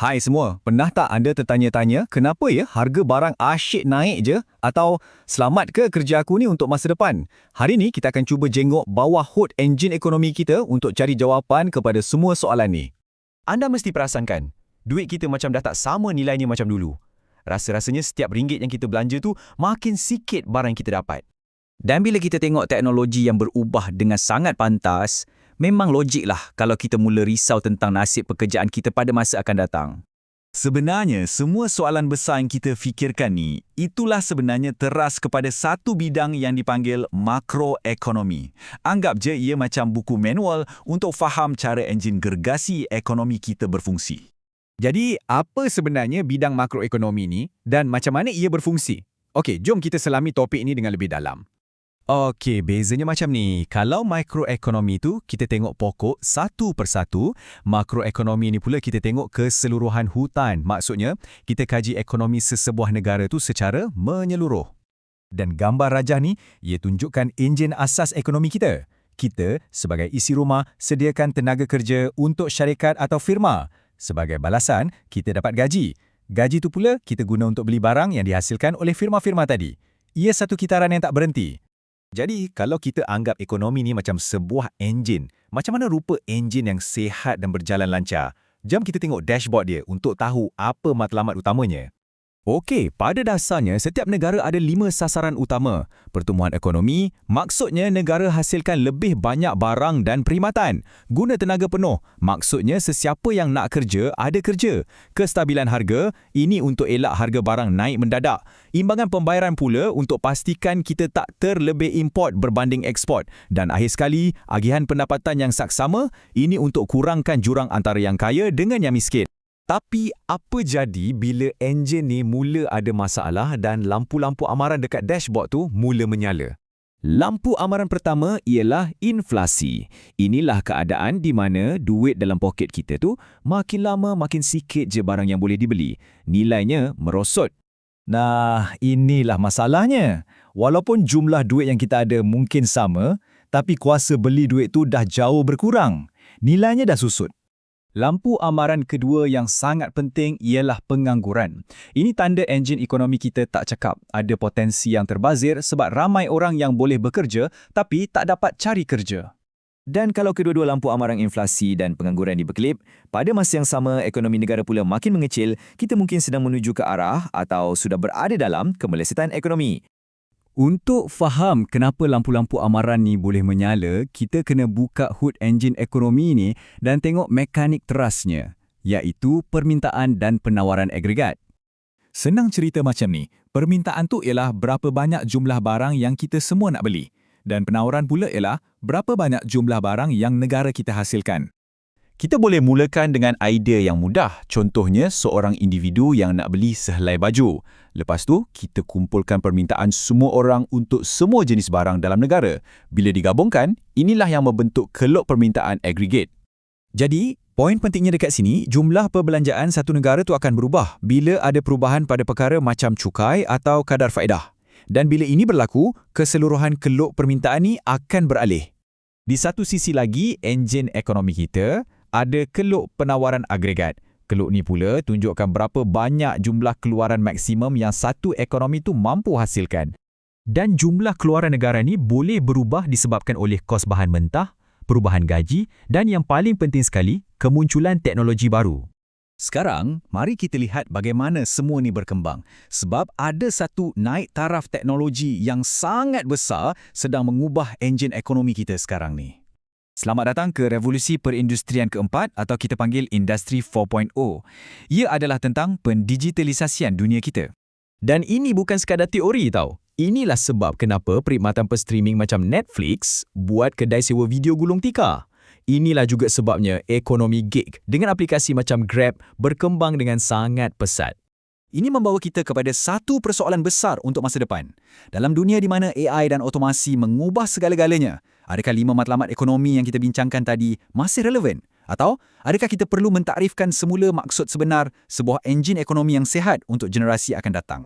Hai semua, pernah tak anda tertanya-tanya kenapa ya harga barang asyik naik je atau selamat ke kerja aku ni untuk masa depan? Hari ni kita akan cuba jenguk bawah hood enjin ekonomi kita untuk cari jawapan kepada semua soalan ni. Anda mesti perasan kan, duit kita macam dah tak sama nilainya macam dulu. Rasa-rasanya setiap ringgit yang kita belanja tu makin sikit barang kita dapat. Dan bila kita tengok teknologi yang berubah dengan sangat pantas, memang logiklah kalau kita mula risau tentang nasib pekerjaan kita pada masa akan datang. Sebenarnya, semua soalan besar yang kita fikirkan ni, itulah sebenarnya teras kepada satu bidang yang dipanggil makroekonomi. Anggap je ia macam buku manual untuk faham cara enjin gergasi ekonomi kita berfungsi. Jadi, apa sebenarnya bidang makroekonomi ni dan macam mana ia berfungsi? Okey, jom kita selami topik ini dengan lebih dalam. Okey, bezanya macam ni. Kalau mikroekonomi tu kita tengok pokok satu persatu, makroekonomi ni pula kita tengok keseluruhan hutan. Maksudnya, kita kaji ekonomi sesebuah negara tu secara menyeluruh. Dan gambar rajah ni, ia tunjukkan enjin asas ekonomi kita. Kita, sebagai isi rumah, sediakan tenaga kerja untuk syarikat atau firma. Sebagai balasan, kita dapat gaji. Gaji tu pula kita guna untuk beli barang yang dihasilkan oleh firma-firma tadi. Ia satu kitaran yang tak berhenti. Jadi, kalau kita anggap ekonomi ni macam sebuah enjin, macam mana rupa enjin yang sehat dan berjalan lancar? Jom kita tengok dashboard dia untuk tahu apa matlamat utamanya. Okey, pada dasarnya setiap negara ada lima sasaran utama. Pertumbuhan ekonomi, maksudnya negara hasilkan lebih banyak barang dan perkhidmatan. Guna tenaga penuh, maksudnya sesiapa yang nak kerja, ada kerja. Kestabilan harga, ini untuk elak harga barang naik mendadak. Imbangan pembayaran pula untuk pastikan kita tak terlebih import berbanding ekspor. Dan akhir sekali, agihan pendapatan yang saksama, ini untuk kurangkan jurang antara yang kaya dengan yang miskin. Tapi apa jadi bila enjin ni mula ada masalah dan lampu-lampu amaran dekat dashboard tu mula menyala? Lampu amaran pertama ialah inflasi. Inilah keadaan di mana duit dalam poket kita tu makin lama makin sikit je barang yang boleh dibeli. Nilainya merosot. Nah, inilah masalahnya. Walaupun jumlah duit yang kita ada mungkin sama, tapi kuasa beli duit tu dah jauh berkurang. Nilainya dah susut. Lampu amaran kedua yang sangat penting ialah pengangguran. Ini tanda enjin ekonomi kita tak cakap. Ada potensi yang terbazir sebab ramai orang yang boleh bekerja tapi tak dapat cari kerja. Dan kalau kedua-dua lampu amaran inflasi dan pengangguran diberkelip, pada masa yang sama ekonomi negara pula makin mengecil, kita mungkin sedang menuju ke arah atau sudah berada dalam kemelesetan ekonomi. Untuk faham kenapa lampu-lampu amaran ni boleh menyala, kita kena buka hood enjin ekonomi ni dan tengok mekanik terasnya, iaitu permintaan dan penawaran agregat. Senang cerita macam ni, permintaan tu ialah berapa banyak jumlah barang yang kita semua nak beli dan penawaran pula ialah berapa banyak jumlah barang yang negara kita hasilkan. Kita boleh mulakan dengan idea yang mudah. Contohnya, seorang individu yang nak beli sehelai baju. Lepas tu, kita kumpulkan permintaan semua orang untuk semua jenis barang dalam negara. Bila digabungkan, inilah yang membentuk keluk permintaan aggregate. Jadi, poin pentingnya dekat sini, jumlah perbelanjaan satu negara tu akan berubah bila ada perubahan pada perkara macam cukai atau kadar faedah. Dan bila ini berlaku, keseluruhan keluk permintaan ni akan beralih. Di satu sisi lagi, enjin ekonomi kita ada keluk penawaran agregat. Keluk ni pula tunjukkan berapa banyak jumlah keluaran maksimum yang satu ekonomi tu mampu hasilkan. Dan jumlah keluaran negara ni boleh berubah disebabkan oleh kos bahan mentah, perubahan gaji dan yang paling penting sekali, kemunculan teknologi baru. Sekarang, mari kita lihat bagaimana semua ni berkembang. Sebab ada satu naik taraf teknologi yang sangat besar sedang mengubah enjin ekonomi kita sekarang ni. Selamat datang ke revolusi perindustrian keempat atau kita panggil Industri 4.0. Ia adalah tentang pendigitalisasian dunia kita. Dan ini bukan sekadar teori tau. Inilah sebab kenapa perkhidmatan per-streaming macam Netflix buat kedai sewa video gulung tikar. Inilah juga sebabnya ekonomi gig dengan aplikasi macam Grab berkembang dengan sangat pesat. Ini membawa kita kepada satu persoalan besar untuk masa depan. Dalam dunia di mana AI dan otomasi mengubah segala-galanya, adakah lima matlamat ekonomi yang kita bincangkan tadi masih relevan? Atau adakah kita perlu mentakrifkan semula maksud sebenar sebuah enjin ekonomi yang sehat untuk generasi akan datang?